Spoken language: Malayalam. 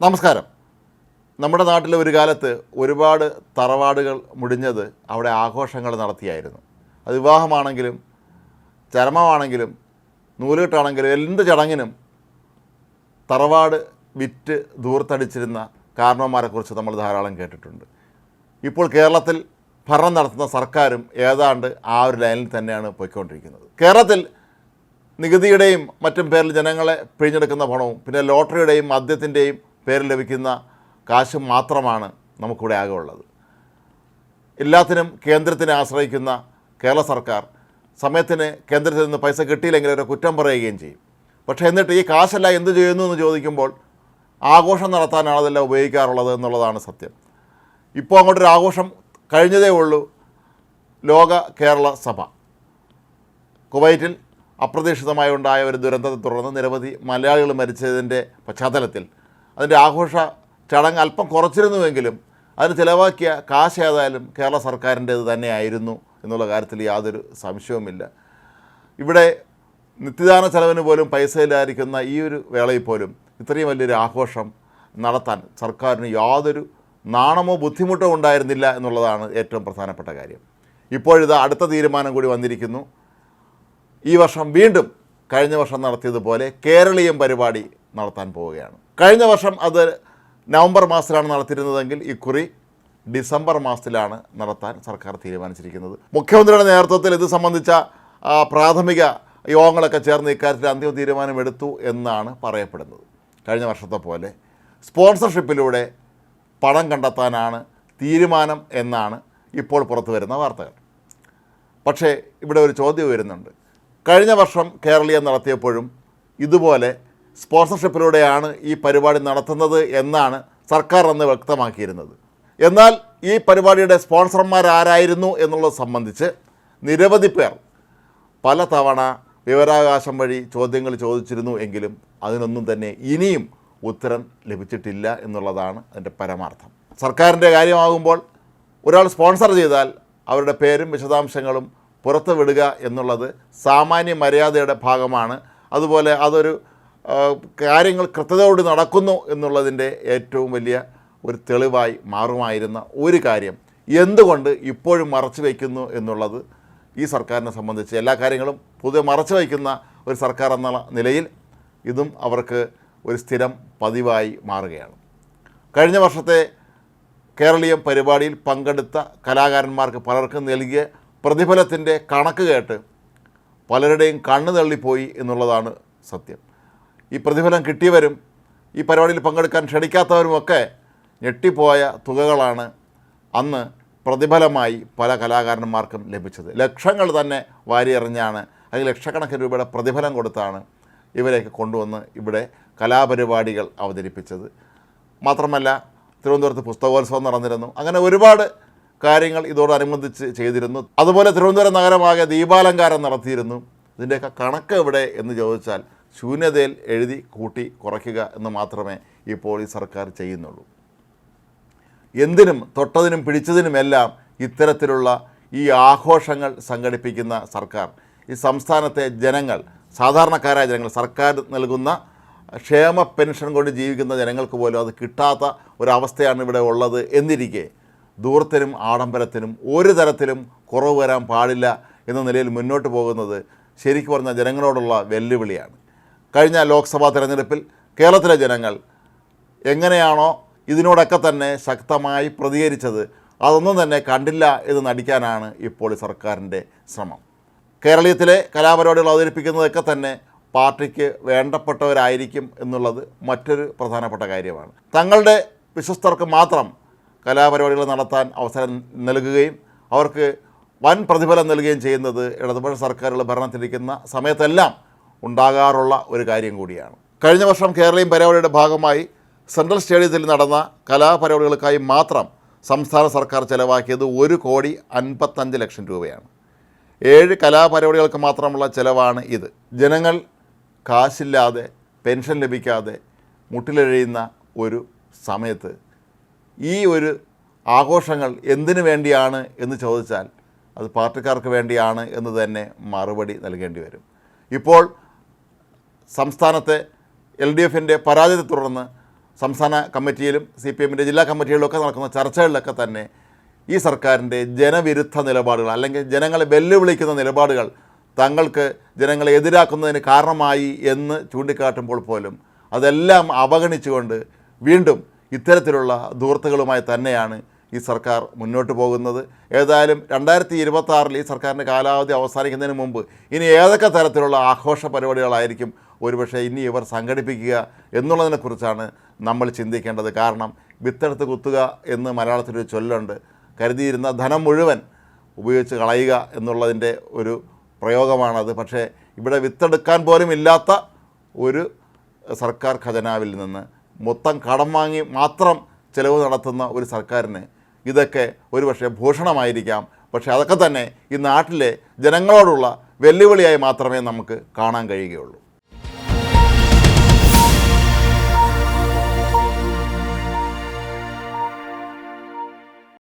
നമസ്കാരം. നമ്മുടെ നാട്ടിൽ ഒരു കാലത്ത് ഒരുപാട് തറവാടുകൾ മുടിഞ്ഞത് അവിടെ ആഘോഷങ്ങൾ നടത്തിയായിരുന്നു. അത് വിവാഹമാണെങ്കിലും ചരമമാണെങ്കിലും നൂലുകെട്ടാണെങ്കിലും എന്ത് ചടങ്ങിനും തറവാട് വിറ്റ് ദൂർത്തടിച്ചിരുന്ന കാരണവന്മാരെക്കുറിച്ച് നമ്മൾ ധാരാളം കേട്ടിട്ടുണ്ട്. ഇപ്പോൾ കേരളത്തിൽ ഭരണം നടത്തുന്ന സർക്കാരും ഏതാണ്ട് ആ ഒരു ലൈനിൽ തന്നെയാണ് പോയിക്കൊണ്ടിരിക്കുന്നത്. കേരളത്തിൽ നികുതിയുടെയും മറ്റും പേരിൽ ജനങ്ങളെ പിഴിഞ്ഞെടുക്കുന്ന പണവും പിന്നെ ലോട്ടറിയുടെയും മദ്യത്തിന്റെയും പേരിൽ ലഭിക്കുന്ന കാശും മാത്രമാണ് നമുക്കിവിടെ ആകെ ഉള്ളത്. എല്ലാത്തിനും കേന്ദ്രത്തിനെ ആശ്രയിക്കുന്ന കേരള സർക്കാർ സമയത്തിന് കേന്ദ്രത്തിൽ നിന്ന് പൈസ കിട്ടിയില്ലെങ്കിൽ ഒരു കുറ്റം പറയുകയും ചെയ്യും. പക്ഷേ എന്നിട്ട് ഈ കാശല്ല എന്ത് ചെയ്യുന്നു എന്ന് ചോദിക്കുമ്പോൾ ആഘോഷം നടത്താനാണ് അതെല്ലാം ഉപയോഗിക്കാറുള്ളത് എന്നുള്ളതാണ് സത്യം. ഇപ്പോൾ അങ്ങോട്ടൊരു ആഘോഷം കഴിഞ്ഞതേ ഉള്ളൂ. ലോക കേരള സഭ. കുവൈറ്റിൽ അപ്രതീക്ഷിതമായി ഉണ്ടായ ഒരു ദുരന്തത്തെ തുടർന്ന് നിരവധി മലയാളികൾ മരിച്ചതിന്റെ പശ്ചാത്തലത്തിൽ അതിന്റെ ആഘോഷ ചടങ്ങ് അല്പം കുറച്ചിരുന്നുവെങ്കിലും അതിന് ചിലവാക്കിയ കാശ് ഏതായാലും കേരള സർക്കാരിന്റേത് തന്നെയായിരുന്നു എന്നുള്ള കാര്യത്തിൽ യാതൊരു സംശയവുമില്ല. ഇവിടെ നിത്യദാന ചെലവിന് പോലും പൈസ ഇല്ലാതിരിക്കുന്ന ഈ ഒരു വേളയിൽ പോലും ഇത്രയും വലിയൊരു ആഘോഷം നടത്താൻ സർക്കാരിന് യാതൊരു നാണമോ ബുദ്ധിമുട്ടോ ഉണ്ടായിരുന്നില്ല എന്നുള്ളതാണ് ഏറ്റവും പ്രധാനപ്പെട്ട കാര്യം. ഇപ്പോഴിത് അടുത്ത തീരുമാനം കൂടി വന്നിരിക്കുന്നു. ഈ വർഷം വീണ്ടും കഴിഞ്ഞ വർഷം നടത്തിയതുപോലെ കേരളീയം പരിപാടി നടത്താൻ പോവുകയാണ്. കഴിഞ്ഞ വർഷം അത് നവംബർ മാസത്തിലാണ് നടത്തിയിരുന്നതെങ്കിൽ ഇക്കുറി ഡിസംബർ മാസത്തിലാണ് നടത്താൻ സർക്കാർ തീരുമാനിച്ചിരിക്കുന്നത്. മുഖ്യമന്ത്രിയുടെ നേതൃത്വത്തിൽ ഇത് സംബന്ധിച്ച പ്രാഥമിക യോഗങ്ങളൊക്കെ ചേർന്ന് ഇക്കാര്യത്തിൽ അന്തിമ തീരുമാനമെടുത്തു എന്നാണ് പറയപ്പെടുന്നത്. കഴിഞ്ഞ വർഷത്തെ പോലെ സ്പോൺസർഷിപ്പിലൂടെ പണം കണ്ടെത്താനാണ് തീരുമാനം എന്നാണ് ഇപ്പോൾ പുറത്തു വരുന്ന വാർത്തകൾ. പക്ഷേ ഇവിടെ ഒരു ചോദ്യം വരുന്നുണ്ട് കഴിഞ്ഞ വർഷം കേരളീയം നടത്തിയപ്പോഴും ഇതുപോലെ സ്പോൺസർഷിപ്പിലൂടെയാണ് ഈ പരിപാടി നടത്തുന്നത് എന്നാണ് സർക്കാർ അന്ന് വ്യക്തമാക്കിയിരുന്നത്. എന്നാൽ ഈ പരിപാടിയുടെ സ്പോൺസർമാർ ആരായിരുന്നു എന്നുള്ളത് സംബന്ധിച്ച് നിരവധി പേർ പലതവണ വിവരാവകാശം വഴി ചോദ്യങ്ങൾ ചോദിച്ചിരുന്നു എങ്കിലും അതിനൊന്നും തന്നെ ഇനിയും ഉത്തരം ലഭിച്ചിട്ടില്ല എന്നുള്ളതാണ് അതിന്റെ പരമാർത്ഥം. സർക്കാരിന്റെ കാര്യമാകുമ്പോൾ ഒരാൾ സ്പോൺസർ ചെയ്താൽ അവരുടെ പേരും വിശദാംശങ്ങളും പുറത്തു വിടുക എന്നുള്ളത് സാമാന്യ മര്യാദയുടെ ഭാഗമാണ്. അതുപോലെ അതൊരു കാര്യങ്ങൾ കൃത്യതയോട് നടക്കുന്നു എന്നുള്ളതിന്റെ ഏറ്റവും വലിയ ഒരു തെളിവായി മാറുമായിരുന്ന ഒരു കാര്യം എന്തുകൊണ്ട് ഇപ്പോഴും മറച്ചു വയ്ക്കുന്നു എന്നുള്ളത് ഈ സർക്കാരിനെ സംബന്ധിച്ച് എല്ലാ കാര്യങ്ങളും പൊതുവെ മറച്ചു വയ്ക്കുന്ന ഒരു സർക്കാർ എന്ന നിലയിൽ ഇതും അവർക്ക് ഒരു സ്ഥിരം പതിവായി മാറുകയാണ്. കഴിഞ്ഞ വർഷത്തെ കേരളീയം പരിപാടിയിൽ പങ്കെടുത്ത കലാകാരന്മാർക്ക് പലർക്കും നൽകിയ പ്രതിഫലത്തിന്റെ കണക്ക് കേട്ട് പലരുടെയും കണ്ണ് തള്ളിപ്പോയി എന്നുള്ളതാണ് സത്യം. ഈ പ്രതിഫലം കിട്ടിയവരും ഈ പരിപാടിയിൽ പങ്കെടുക്കാൻ ക്ഷണിക്കാത്തവരുമൊക്കെ ഞെട്ടിപ്പോയ തുകകളാണ് അന്ന് പ്രതിഫലമായി പല കലാകാരന്മാർക്കും ലഭിച്ചത്. ലക്ഷങ്ങൾ തന്നെ വാരിയെറിഞ്ഞാണ് അല്ലെങ്കിൽ ലക്ഷക്കണക്കിന് രൂപയുടെ പ്രതിഫലം കൊടുത്താണ് ഇവരെയൊക്കെ കൊണ്ടുവന്ന് ഇവിടെ കലാപരിപാടികൾ അവതരിപ്പിച്ചത്. മാത്രമല്ല തിരുവനന്തപുരത്ത് പുസ്തകോത്സവം നടന്നിരുന്നു. അങ്ങനെ ഒരുപാട് കാര്യങ്ങൾ ഇതോടനുബന്ധിച്ച് ചെയ്തിരുന്നു. അതുപോലെ തിരുവനന്തപുരം നഗരമാകെ ദീപാലങ്കാരം നടത്തിയിരുന്നു. ഇതിന്റെയൊക്കെ കണക്ക് എവിടെ എന്ന് ചോദിച്ചാൽ ശൂന്യതയിൽ എഴുതി കൂട്ടി കുറയ്ക്കുക എന്ന് മാത്രമേ ഇപ്പോൾ ഈ സർക്കാർ ചെയ്യുന്നുള്ളൂ. എന്തിനും തൊട്ടതിനും പിടിച്ചതിനുമെല്ലാം ഇത്തരത്തിലുള്ള ഈ ആഘോഷങ്ങൾ സംഘടിപ്പിക്കുന്ന സർക്കാർ ഈ സംസ്ഥാനത്തെ ജനങ്ങൾ സാധാരണക്കാരായ ജനങ്ങൾ സർക്കാർ നൽകുന്ന ക്ഷേമ പെൻഷൻ കൊണ്ട് ജീവിക്കുന്ന ജനങ്ങൾക്ക് പോലും അത് കിട്ടാത്ത ഒരവസ്ഥയാണ് ഇവിടെ ഉള്ളത് എന്നിരിക്കെ ദൂരത്തിനും ആഡംബരത്തിനും ഒരു തരത്തിലും കുറവ് വരാൻ പാടില്ല എന്ന നിലയിൽ മുന്നോട്ട് പോകുന്നത് ശരിക്കും പറഞ്ഞാൽ ജനങ്ങളോടുള്ള വെല്ലുവിളിയാണ്. കഴിഞ്ഞ ലോക്സഭാ തെരഞ്ഞെടുപ്പിൽ കേരളത്തിലെ ജനങ്ങൾ എങ്ങനെയാണോ ഇതിനോടൊക്കെ തന്നെ ശക്തമായി പ്രതികരിച്ചത് അതൊന്നും തന്നെ കണ്ടില്ല എന്ന് നടിക്കാനാണ് ഇപ്പോൾ സർക്കാരിന്റെ ശ്രമം. കേരളീയത്തിലെ കലാപരിപാടികൾ അവതരിപ്പിക്കുന്നതൊക്കെ തന്നെ പാർട്ടിക്ക് വേണ്ടപ്പെട്ടവരായിരിക്കും എന്നുള്ളത് മറ്റൊരു പ്രധാനപ്പെട്ട കാര്യമാണ്. തങ്ങളുടെ വിശ്വസ്തർക്ക് മാത്രം കലാപരിപാടികൾ നടത്താൻ അവസരം നൽകുകയും അവർക്ക് വൻ പ്രതിഫലം നൽകുകയും ചെയ്യുന്നത് ഇടതുപക്ഷ സർക്കാരുകൾ ഭരണത്തിലിരിക്കുന്ന സമയത്തെല്ലാം ഉണ്ടാകാറുള്ള ഒരു കാര്യം കൂടിയാണ്. കഴിഞ്ഞ വർഷം കേരളീയം പരിപാടിയുടെ ഭാഗമായി സെൻട്രൽ സ്റ്റേഡിയത്തിൽ നടന്ന കലാപരിപാടികൾക്കായി മാത്രം സംസ്ഥാന സർക്കാർ ചെലവാക്കിയത് ഒരു കോടി അൻപത്തഞ്ച് ലക്ഷം രൂപയാണ്. ഏഴ് കലാപരിപാടികൾക്ക് മാത്രമുള്ള ചിലവാണ് ഇത്. ജനങ്ങൾ കാശില്ലാതെ പെൻഷൻ ലഭിക്കാതെ മുട്ടിലെഴിയുന്ന ഒരു സമയത്ത് ഈ ഒരു ആഘോഷങ്ങൾ എന്തിനു വേണ്ടിയാണ് എന്ന് ചോദിച്ചാൽ അത് പാർട്ടിക്കാർക്ക് വേണ്ടിയാണ് എന്ന് തന്നെ മറുപടി നൽകേണ്ടി വരും. ഇപ്പോൾ സംസ്ഥാനത്തെ എൽ ഡി എഫിന്റെ പരാജയത്തെ തുടർന്ന് സംസ്ഥാന കമ്മിറ്റിയിലും സി പി എമ്മിന്റെ ജില്ലാ കമ്മിറ്റികളിലൊക്കെ നടക്കുന്ന ചർച്ചകളിലൊക്കെ തന്നെ ഈ സർക്കാരിന്റെ ജനവിരുദ്ധ നിലപാടുകൾ അല്ലെങ്കിൽ ജനങ്ങളെ വെല്ലുവിളിക്കുന്ന നിലപാടുകൾ തങ്ങൾക്ക് ജനങ്ങളെ എതിരാക്കുന്നതിന് കാരണമായി എന്ന് ചൂണ്ടിക്കാട്ടുമ്പോൾ പോലും അതെല്ലാം അവഗണിച്ചുകൊണ്ട് വീണ്ടും ഇത്തരത്തിലുള്ള ദൂർത്തുകളുമായി തന്നെയാണ് ഈ സർക്കാർ മുന്നോട്ട് പോകുന്നത്. ഏതായാലും രണ്ടായിരത്തി ഇരുപത്തി ആറിൽ ഈ സർക്കാരിന്റെ കാലാവധി അവസാനിക്കുന്നതിന് മുമ്പ് ഇനി ഏതൊക്കെ തരത്തിലുള്ള ആഘോഷ പരിപാടികളായിരിക്കും ഒരുപക്ഷെ ഇനി ഇവർ സംഘടിപ്പിക്കുക എന്നുള്ളതിനെക്കുറിച്ചാണ് നമ്മൾ ചിന്തിക്കേണ്ടത്. കാരണം വിത്തെടുത്ത് കുത്തുക എന്ന് മലയാളത്തിലൊരു ചൊല്ലുണ്ട്. കരുതിയിരുന്ന ധനം മുഴുവൻ ഉപയോഗിച്ച് കളയുക എന്നുള്ളതിന്റെ ഒരു പ്രയോഗമാണത്. പക്ഷേ ഇവിടെ വിത്തെടുക്കാൻ പോലും ഇല്ലാത്ത ഒരു സർക്കാർ ഖജനാവിൽ നിന്ന് മൊത്തം കടം വാങ്ങി മാത്രം ചിലവ് നടത്തുന്ന ഒരു സർക്കാരിന് ഇതൊക്കെ ഒരു പക്ഷേ ഭൂഷണമായിരിക്കാം. പക്ഷേ അതൊക്കെ തന്നെ ഈ നാട്ടിലെ ജനങ്ങളോടുള്ള വെല്ലുവിളിയായി മാത്രമേ നമുക്ക് കാണാൻ കഴിയുകയുള്ളൂ.